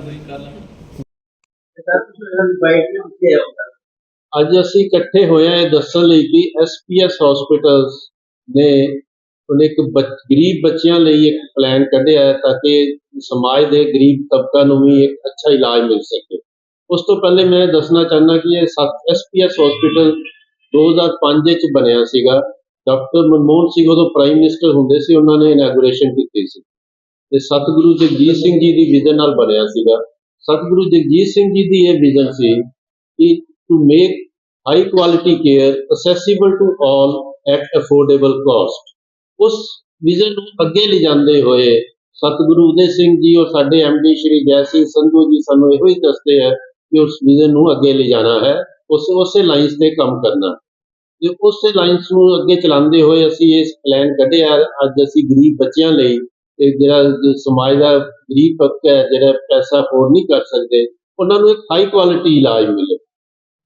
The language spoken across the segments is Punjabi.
ਤੁਸੀਂ ਕਰ ਲਓ ਅੱਜ ਅਸੀਂ ਇਕੱਠੇ ਹੋਏ ਹਾਂ ਇਹ ਦੱਸਣ ਲਈ ਕਿ ਐਸਪੀਐਸ ਹਸਪੀਟਲਸ ਨੇ ਉਹਨੇ ਇੱਕ ਗਰੀਬ ਬੱਚਿਆਂ ਲਈ ਇੱਕ ਪਲਾਨ ਕੱਢਿਆ ਹੈ ਤਾਂ ਕਿ ਸਮਾਜ ਦੇ ਗਰੀਬ ਤਬਕਾ ਨੂੰ ਵੀ ਇੱਕ ਅੱਛਾ ਇਲਾਜ ਮਿਲ ਸਕੇ। ਉਸ ਤੋਂ ਪਹਿਲੇ ਮੈਂ ਦੱਸਣਾ ਚਾਹੁੰਦਾ ਕਿ ਇਹ ਐਸਪੀਐਸ ਹਸਪੀਟਲ 2005 ਵਿੱਚ ਬਣਿਆ ਸੀਗਾ। ਡਾਕਟਰ ਮਨਮੋਹਨ ਸਿੰਘ ਉਦੋਂ ਪ੍ਰਾਈਮ ਮਿਨਿਸਟਰ ਹੁੰਦੇ ਸੀ, ਉਹਨਾਂ ਨੇ ਇਨੈਗੋਰੇਸ਼ਨ ਕੀਤੀ ਸੀ। ਤੇ ਸਤਿਗੁਰੂ ਜਗਜੀਤ ਸਿੰਘ ਜੀ ਦੀ ਵਿਜ਼ਨ ਨਾਲ ਬਣਿਆ ਸੀਗਾ। ਸਤਿਗੁਰੂ ਜਗਜੀਤ ਸਿੰਘ ਜੀ ਦੀ ਇਹ ਵਿਜ਼ਨ ਸੀ ਕਿ to make high quality care accessible to all at affordable cost ਉਸ ਵਿਜ਼ਨ ਨੂੰ ਅੱਗੇ ਲਿਜਾਂਦੇ ਹੋਏ ਸਤਿਗੁਰੂ ਉਦੇ ਸਿੰਘ ਜੀ ਔਰ ਸਾਡੇ ਐਮਡੀ ਸ਼੍ਰੀ ਜੈ ਸਿੰਘ ਸੰਧੂ ਜੀ ਸਾਨੂੰ ਇਹੋ ਹੀ ਦੱਸਦੇ ਹੈ ਕਿ ਉਸ ਵਿਜ਼ਨ ਨੂੰ ਅੱਗੇ ਲਿਜਾਣਾ ਹੈ, ਉਸ, ਉਸੇ ਲਾਈਨਸ ਤੇ ਕੰਮ ਕਰਨਾ। ਤੇ ਉਸੇ ਲਾਈਨਸ ਨੂੰ ਅੱਗੇ ਚਲਾਉਂਦੇ ਹੋਏ ਅਸੀਂ ਇਹ ਪਲਾਨ ਕੱਢਿਆ। ਅੱਜ ਅਸੀਂ ਗਰੀਬ ਬੱਚਿਆਂ ਲਈ ਤੇ ਜਿਹੜਾ ਸਮਾਜ ਦਾ ਗਰੀਬ ਤਬਕਾ ਹੈ ਜਿਹੜਾ ਪੈਸਾ ਅਫੋਰਡ ਨਹੀਂ ਕਰ ਸਕਦੇ ਉਹਨਾਂ ਨੂੰ ਇੱਕ ਹਾਈ ਕੁਆਲਿਟੀ ਇਲਾਜ ਮਿਲੇ।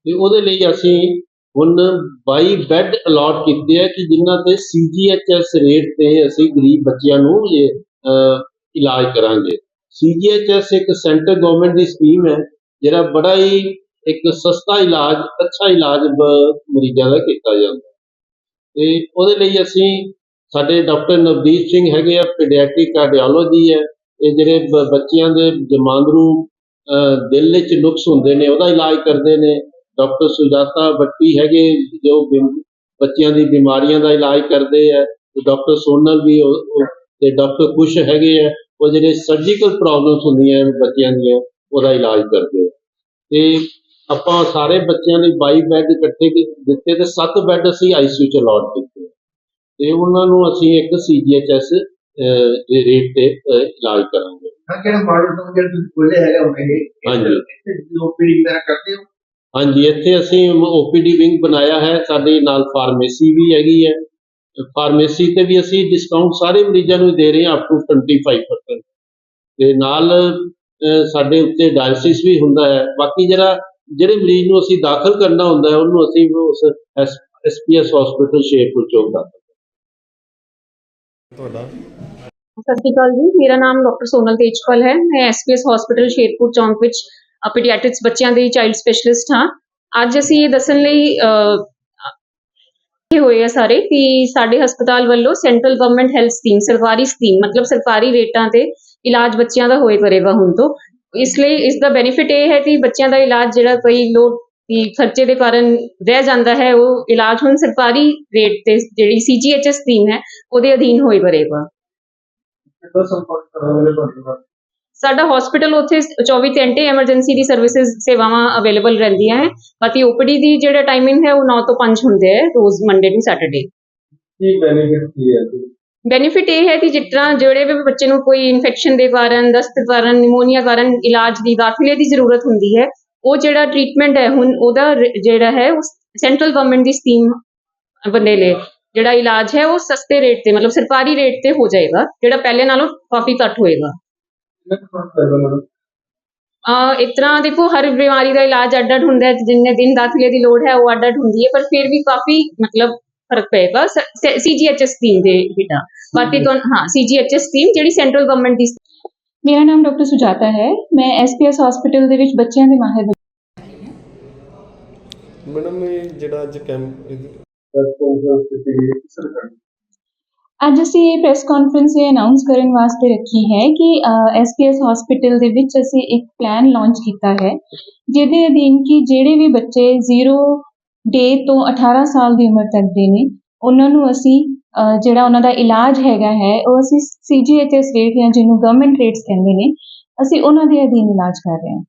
ਤੇ ਉਹਦੇ ਲਈ ਅਸੀਂ ਹੁਣ 22 ਬੈੱਡ ਅਲਾਟ ਕੀਤੇ ਆ ਕਿ ਜਿਨ੍ਹਾਂ ਤੇ ਸੀਜੀਐਚਐਸ ਰੇਟ ਤੇ ਅਸੀਂ ਗਰੀਬ ਬੱਚਿਆਂ ਨੂੰ ਇਹ ਅਹ, ਇਲਾਜ ਕਰਾਂਗੇ। ਸੀਜੀਐਚਐਸ ਇੱਕ ਸੈਂਟਰ ਗਵਰਨਮੈਂਟ ਦੀ ਸਕੀਮ ਹੈ ਜਿਹੜਾ ਬੜਾ ਹੀ ਇੱਕ ਸਸਤਾ ਇਲਾਜ ਅੱਛਾ ਇਲਾਜ ਮਰੀਜ਼ਾਂ ਦਾ ਕੀਤਾ ਜਾਂਦਾ। ਤੇ ਉਹਦੇ ਲਈ ਅਸੀਂ ਸਾਡੇ ਡਾਕਟਰ ਨਵਦੀਪ ਸਿੰਘ ਹੈਗੇ ਆ ਪੀਡੀਆਟ੍ਰਿਕ ਕਾਰਡੀਓਲੋਜੀ ਹੈ। ਇਹ ਜਿਹੜੇ ਬ- ਬੱਚਿਆਂ ਦੇ ਜਮਾਂਦਰੂ ਅਹ, ਦਿਲ ਵਿੱਚ ਨੁਕਸ ਹੁੰਦੇ ਨੇ ਉਹਦਾ ਇਲਾਜ ਕਰਦੇ ਨੇ। ਡਾਕਟਰ ਸੁਜਾਤਾ ਬੱਟੀ ਹੈਗੇ ਜੋ ਬਿਮ- ਬੱਚਿਆਂ ਦੀ ਬਿਮਾਰੀਆਂ ਦਾ ਇਲਾਜ ਕਰਦੇ ਆ। ਡਾਕਟਰ ਸੋਨਲ ਵੀ ਉਹ- ਤੇ ਡਾਕਟਰ ਕੁਸ਼ ਹੈਗੇ ਆ ਉਹ ਜਿਹੜੇ ਸਰਜੀਕਲ ਪ੍ਰੋਬਲਮਸ ਹੁੰਦੀਆਂ ਬੱਚਿਆਂ ਦੀਆਂ ਉਹਦਾ ਇਲਾਜ ਕਰਦੇ ਆ। ਤੇ ਆਪਾਂ ਸਾਰੇ ਬੱਚਿਆਂ ਲਈ 22 ਬੈੱਡ ਇਕੱਠੇ ਦਿੱਤੇ ਤੇ 7 ਬੈੱਡ ਅਸੀਂ ਆਈਸੀਯੂ ਚ ਅਲਾਟ ਕੀਤੇ ਤੇ ਉਹਨਾਂ ਨੂੰ ਅਸੀਂ ਇੱਕ ਸੀਜੀਐਚਐਸ ਦੇ ਰੇਟ ਤੇ ਅਹ, ਇਲਾਜ ਕਰਾਂਗੇ। ਹਾਂ ਕਿਹੜਾ ਮਾਡਲ ਤੋਂ ਜਿਹੜਾ ਤੁਸੀਂ ਖੋਲੇ ਹੈਗਾ ਉਹ ਇਹ ਹਾਂਜੀ। ਓਪੀਡੀ ਵਗੈਰਾ ਕਰਦੇ ਹੋ? ਹਾਂਜੀ ਇੱਥੇ ਅਸੀਂ ਓਪੀਡੀ ਵਿੰਗ ਬਣਾਇਆ ਹੈ। ਸਾਡੇ ਨਾਲ ਫਾਰਮੇਸੀ ਵੀ ਹੈਗੀ ਹੈ। ਫਾਰਮੇਸੀ ਤੇ ਵੀ ਅਸੀਂ ਡਿਸਕਾਊਂਟ ਸਾਰੇ ਮਰੀਜ਼ਾਂ ਨੂੰ ਦੇ ਰਹੇ ਹਾਂ ਅਪ ਟੂ 25% ਤੇ ਨਾਲ ਅਹ, ਸਾਡੇ ਉੱਤੇ ਡਾਇਲਿਸਿਸ ਵੀ ਹੁੰਦਾ ਹੈ। ਬਾਕੀ ਜਿਹੜਾ ਜਿਹੜੇ ਮਰੀਜ਼ ਨੂੰ ਅਸੀਂ ਦਾਖਲ ਕਰਨਾ ਹੁੰਦਾ ਹੈ ਉਹਨੂੰ ਅਸੀਂ ਉਸ ਐਸਪੀਐਸ ਹਸਪੀਟਲ ਸ਼ੇਰਪੁਰ ਚੌਕ ਦਾ ਤੁਹਾਡਾ? ਸਤਿ ਸ਼੍ਰੀ ਅਕਾਲ ਜੀ। ਮੇਰਾ ਨਾਮ ਡਾਕਟਰ ਸੋਨਲ ਤੇਜਪਾਲ ਹੈ। ਮੈਂ ਐਸਪੀਐਸ ਹਸਪੀਟਲ ਸ਼ੇਰਪੁਰ ਚੌਂਕ ਵਿੱਚ ਪੀਡੀਆਟ੍ਰਿਕਸ ਬੱਚਿਆਂ ਦੇ ਚਾਈਲਡ ਸਪੈਸ਼ਲਿਸਟ ਹਾਂ। ਅੱਜ ਅਸੀਂ ਇਹ ਦੱਸਣ ਲਈ ਅਹ, ਹੋਏ ਆ ਸਾਰੇ ਕਿ ਸਾਡੇ ਹਸਪਤਾਲ ਵੱਲੋਂ ਸੈਂਟਰਲ ਗਵਰਨਮੈਂਟ ਹੈਲਥ ਸਕੀਮ ਸਰਕਾਰੀ ਸਕੀਮ ਮਤਲਬ ਸਰਕਾਰੀ ਰੇਟਾਂ ਤੇ ਇਲਾਜ ਬੱਚਿਆਂ ਦਾ ਹੋਏ ਕਰੇਗਾ ਹੁਣ ਤੋਂ। ਇਸ ਲਈ ਇਸ ਦਾ ਬੈਨੀਫਿਟ ਇਹ ਹੈ ਕਿ ਬੱਚਿਆਂ ਦਾ ਇਲਾਜ ਜਿਹੜਾ ਕਈ ਲੋਕ ਕਿ ਖਰਚੇ ਦੇ ਕਾਰਨ ਰਹਿ ਜਾਂਦਾ ਹੈ ਉਹ ਇਲਾਜ ਹੁਣ ਸਰਕਾਰੀ ਰੇਟ ਤੇ ਜਿਹੜੀ ਸੀਜੀਐਚਐਸ ਸਕੀਮ ਹੈ ਉਹਦੇ ਅਧੀਨ ਹੋਏ ਕਰੇਗਾ। ਸੰਪਰਕ ਤੁਹਾਡੇ ਨਾਲ ਸਾਡਾ ਹਸਪੀਟਲ ਉੱਥੇ 24 ਘੰਟੇ ਐਮਰਜੈਂਸੀ ਦੀ ਸਰਵਿਸਿਜ਼ ਸੇਵਾਵਾਂ ਅਵੇਲੇਬਲ ਰਹਿੰਦੀਆਂ ਹੈ। ਬਾਕੀ ਓਪੀਡੀ ਦੀ ਜਿਹੜਾ ਟਾਈਮਿੰਗ ਹੈ ਉਹ 9 ਤੋਂ 5 ਹੁੰਦੇ ਹੈ ਰੋਜ਼ ਮੰਡੇ ਟੂ ਸੈਟਰਡੇ ਕੀ ਬੈਨੀਫਿਟ ਕੀ ਹੈ ਇਹਦੇ? ਬੈਨੀਫਿਟ ਇਹ ਹੈ ਕਿ ਤਰ੍ਹਾਂ ਜਿਹੜੇ ਵੀ ਬੱਚੇ ਨੂੰ ਕੋਈ ਇਨਫੈਕਸ਼ਨ ਦੇ ਕਾਰਨ ਦਸਤ ਕਾਰਨ ਨਿਮੋਨੀਆ ਕਾਰਨ ਇਲਾਜ ਦੀ ਦਾਖਲੇ ਦੀ ਜ਼ਰੂਰਤ ਹੁੰਦੀ ਹੈ ਉਹ ਜਿਹੜਾ ਟ੍ਰੀਟਮੈਂਟ ਹੈ ਹੁਣ ਉਹਦਾ ਜਿਹੜਾ ਹੈ ਉਹ ਸੈਂਟਰਲ ਗਵਰਨਮੈਂਟ ਦੀ ਸਕੀਮ ਬੰਦੇ ਲਈ ਜਿਹੜਾ ਇਲਾਜ ਹੈ ਉਹ ਸਸਤੇ ਰੇਟ ਤੇ ਮਤਲਬ ਸਰਕਾਰੀ ਰੇਟ ਤੇ ਹੋ ਜਾਏਗਾ ਜਿਹੜਾ ਪਹਿਲੇ ਨਾਲੋਂ ਕਾਫੀ ਘੱਟ ਹੋਏਗਾ। ਅਹ ਇਸ ਤਰ੍ਹਾਂ ਦੇਖੋ ਹਰ ਬਿਮਾਰੀ ਦਾ ਇਲਾਜ ਅੱਡ-ਅੱਡ ਹੁੰਦਾ ਹੈ ਜਿੰਨੇ ਦਿਨ ਦਾਖਲੇ ਦੀ ਲੋੜ ਹੈ ਉਹ ਅੱਡ-ਅੱਡ ਹੁੰਦੀ ਹੈ ਪਰ ਫਿਰ ਵੀ ਕਾਫੀ ਮਤਲਬ ਫ਼ਰਕ ਪਏਗਾ। ਸੀਜੀਐਚਐਸ ਸਕੀਮ ਦੇ ਬਿਟਾ ਬਾਕੀ ਤੋਂ ਹਾਂ ਸੀਜੀਐਚਐਸ ਸਕੀਮ ਜਿਹੜੀ ਸੈਂਟਰਲ ਗਵਰਨਮੈਂਟ ਦੀ ਮੇਰਾ ਨਾਮ ਡਾਕਟਰ ਸੁਜਾਤਾ ਹੈ। ਮੈਂ ਐਸਪੀਐਸ ਹਸਪੀਟਲ ਦੇ ਵਿੱਚ ਬੱਚਿਆਂ ਦੇ ਮਾਹਿਰ ਮੈਡਮ ਇਹ ਜਿਹੜਾ ਅੱਜ ਕੈਂਪ ਪ੍ਰੈਸ ਕਾਨਫਰੰਸ ਕੀਤੀ ਗਈ ਹੈ ਕਿਸ ਸਰਕਾਰ ਅੱਜ ਅਸੀਂ ਇਹ ਪ੍ਰੈਸ ਕਾਨਫਰੰਸ ਇਹ ਅਨਾਉਂਸ ਕਰਨ ਵਾਸਤੇ ਰੱਖੀ ਹੈ ਕਿ ਐਸਪੀਐਸ ਹਸਪੀਟਲ ਦੇ ਵਿੱਚ ਅਸੀਂ ਇੱਕ ਪਲਾਨ ਲਾਂਚ ਕੀਤਾ ਹੈ ਜਿਹਦੇ ਅਧੀਨ ਕਿ ਜਿਹੜੇ ਵੀ ਬੱਚੇ 0 ਡੇ ਤੋਂ 18 ਸਾਲ ਦੀ ਉਮਰ ਤੱਕ ਦੇ ਨੇ ਉਹਨਾਂ ਨੂੰ ਅਸੀਂ ਜਿਹੜਾ ਉਹਨਾਂ ਦਾ ਇਲਾਜ ਹੈਗਾ ਹੈ ਉਹ ਅਸੀਂ ਸੀਜੀਐਚਐਸ ਰੇਟ ਜਾਂ ਜਿਹਨੂੰ ਗਵਰਨਮੈਂਟ ਰੇਟਸ ਕਹਿੰਦੇ ਨੇ ਅਸੀਂ ਉਹਨਾਂ ਦੇ ਅਧੀਨ ਇਲਾਜ ਕਰ ਰਹੇ ਹਾਂ।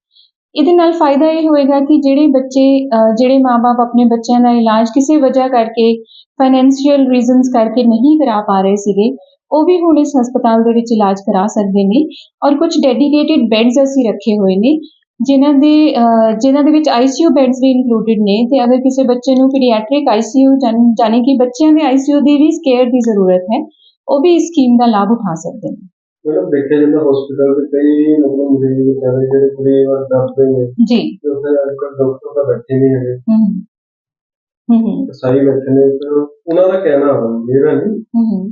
ਇਹਦੇ ਨਾਲ ਫਾਇਦਾ ਇਹ ਹੋਏਗਾ ਕਿ ਜਿਹੜੇ ਬੱਚੇ ਅਹ, ਜਿਹੜੇ ਮਾਪੇ ਆਪਣੇ ਬੱਚਿਆਂ ਦਾ ਇਲਾਜ ਕਿਸੇ ਵਜ੍ਹਾ ਕਰਕੇ ਫਾਈਨੈਂਸ਼ੀਅਲ ਰੀਜ਼ਨਸ ਕਰਕੇ ਨਹੀਂ ਕਰਾ ਪਾ ਰਹੇ ਸੀਗੇ ਉਹ ਵੀ ਹੁਣ ਇਸ ਹਸਪਤਾਲ ਦੇ ਵਿੱਚ ਇਲਾਜ ਕਰਾ ਸਕਦੇ ਨੇ ਔਰ ਕੁਝ ਡੈਡੀਕੇਟਿਡ ਬੈੱਡਸ ਅਸੀਂ ਰੱਖੇ ਹੋਏ ਨੇ ਜਿਨ੍ਹਾਂ ਦੇ ਅਹ, ਜਿਨ੍ਹਾਂ ਦੇ ਵਿੱਚ ਆਈਸੀਯੂ ਬੈੱਡਸ ਵੀ ਇਨਕਲੂਡਡ ਨੇ ਤੇ ਅਗਰ ਕਿਸੇ ਬੱਚੇ ਨੂੰ ਪੀਡੀਆਟ੍ਰਿਕ ਆਈਸੀਯੂ ਜਾਨੀ ਕਿ ਬੱਚਿਆਂ ਦੇ ਆਈਸੀਯੂ ਦੀ ਵੀ ਕੇਅਰ ਦੀ ਜ਼ਰੂਰਤ ਹੈ ਉਹ ਵੀ ਇਸ ਸਕੀਮ ਦਾ ਲਾਭ ਉਠਾ ਸਕਦੇ ਨੇ। ਮੈਡਮ ਦੇਖਿਆ ਜਾਂਦਾ ਹਸਪੀਟਲ ਦੇ ਕਈ ਮਤਲਬ ਮਰੀਜ਼ ਵਿਚਾਰੇ ਜਿਹੜੇ ਪੂਰੀ ਵਾਰ ਦੱਸਦੇ ਨੇ ਜੀ। ਕਿ ਉੱਥੇ ਅੱਜ ਕੱਲ੍ਹ ਡਾਕਟਰ ਤਾਂ ਬੈਠੇ ਨਹੀਂ ਹੈਗੇ। ਹੂੰ ਹੂੰ। ਹੂੰ ਸਾਈ ਬੈਠੇ ਨੇ ਤੇ ਉਹਨਾਂ ਦਾ ਕਹਿਣਾ ਮੇਰਾ ਨਹੀਂ ਹੂੰ ਹੂੰ।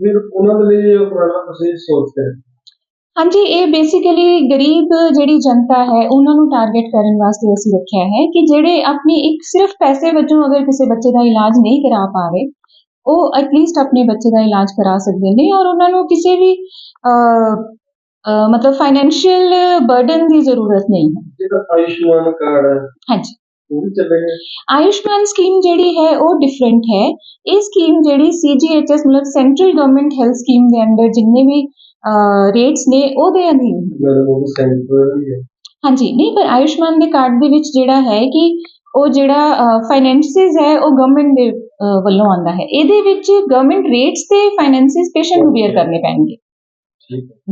ਫਿਰ ਉਹਨਾਂ ਦੇ ਲਈ ਇਹ ਉਪਰਾਲਾ ਤੁਸੀਂ ਸੋਚਦੇ ਹੋ ਹਾਂਜੀ ਇਹ ਬੇਸਿਕਲੀ ਗਰੀਬ ਜਿਹੜੀ ਜਨਤਾ ਹੈ ਉਹਨਾਂ ਨੂੰ ਟਾਰਗੇਟ ਕਰਨ ਵਾਸਤੇ ਅਸੀਂ ਰੱਖਿਆ ਹੈ ਕਿ ਜਿਹੜੇ ਆਪਣੀ ਇੱਕ ਸਿਰਫ ਪੈਸੇ ਵਜੋਂ ਅਗਰ ਕਿਸੇ ਬੱਚੇ ਦਾ ਇਲਾਜ ਨਹੀਂ ਕਰਾ ਪਾ ਰਹੇ ਉਹ ਐਟਲੀਸਟ ਆਪਣੇ ਬੱਚੇ ਦਾ ਇਲਾਜ ਕਰਾ ਸਕਦੇ ਨੇ ਔਰ ਉਹਨਾਂ ਨੂੰ ਕਿਸੇ ਵੀ ਮਤਲਬ ਫਾਈਨੈਂਸ਼ੀਅਲ ਬਰਡਨ ਦੀ ਜ਼ਰੂਰਤ ਨਹੀਂ ਹੈ। ਜਿਹੜਾ ਆਯੁਸ਼ਮਾਨ ਕਾਰਡ ਹੈ ਹਾਂਜੀ। ਉਹ ਵੀ ਚੱਲੇਗਾ ਆਯੁਸ਼ਮਾਨ ਸਕੀਮ ਜਿਹੜੀ ਹੈ ਉਹ ਡਿਫਰੈਂਟ ਹੈ। ਇਹ ਸਕੀਮ ਜਿਹੜੀ ਸੀਜੀਐਚਐਸ ਮਤਲਬ ਸੈਂਟਰਲ ਗਵਰਨਮੈਂਟ ਹੈਲਥ ਸਕੀਮ ਦੇ ਅੰਡਰ ਜਿੰਨੇ ਵੀ ਰੇਟਸ ਨੇ ਉਹਦੇ ਅਧੀਨ। ਹਾਂਜੀ। ਨਹੀਂ ਪਰ ਆਯੁਸ਼ਮਾਨ ਦੇ ਕਾਰਡ ਦੇ ਵਿੱਚ ਜਿਹੜਾ ਹੈ ਕਿ ਉਹ ਜਿਹੜਾ ਫਾਈਨੈਂਸਿਸ ਹੈ ਉਹ ਗਵਰਨਮੈਂਟ ਦੇ ਵੱਲੋਂ ਆਉਂਦਾ ਹੈ। ਇਹਦੇ ਵਿੱਚ ਗਵਰਨਮੈਂਟ ਰੇਟਸ ਤੇ ਫਾਈਨੈਂਸਿਸ ਪੇਸ਼ੈਂਟ ਨੂੰ ਬੀਅਰ ਕਰਨੇ ਪੈਣਗੇ।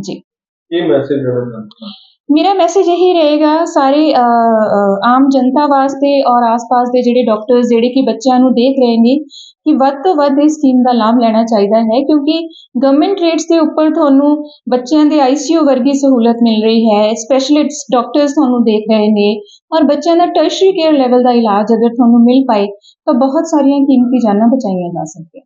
ਜੀ। ਇਹ ਮੈਸੇਜ ਦੇਣਾ ਮੇਰਾ ਮੈਸੇਜ ਇਹੀ ਰਹੇਗਾ ਸਾਰੇ ਆਮ ਜਨਤਾ ਵਾਸਤੇ ਔਰ ਆਸ-ਪਾਸ ਦੇ ਜਿਹੜੇ ਡਾਕਟਰਸ ਜਿਹੜੇ ਕਿ ਬੱਚਿਆਂ ਨੂੰ ਦੇਖ ਰਹੇ ਨੇ ਕਿ ਵੱਧ ਤੋਂ ਵੱਧ ਇਸ ਸਕੀਮ ਦਾ ਲਾਭ ਲੈਣਾ ਚਾਹੀਦਾ ਹੈ ਕਿਉਂਕਿ ਗਵਰਨਮੈਂਟ ਰੇਟਸ ਦੇ ਉੱਪਰ ਤੁਹਾਨੂੰ ਬੱਚਿਆਂ ਦੇ ਆਈਸੀਯੂ ਵਰਗੀ ਸਹੂਲਤ ਮਿਲ ਰਹੀ ਹੈ ਸਪੈਸ਼ਲਿਸਟ ਡਾਕਟਰਸ ਤੁਹਾਨੂੰ ਦੇਖ ਰਹੇ ਨੇ ਔਰ ਬੱਚਿਆਂ ਦਾ ਟਰਸ਼ਰੀ ਕੇਅਰ ਲੈਵਲ ਦਾ ਇਲਾਜ ਅਗਰ ਤੁਹਾਨੂੰ ਮਿਲ ਪਾਏ ਤਾਂ ਬਹੁਤ ਸਾਰੀਆਂ ਕੀਮਤੀ ਜਾਨਾਂ ਬਚਾਈਆਂ ਜਾ ਸਕਦੀਆਂ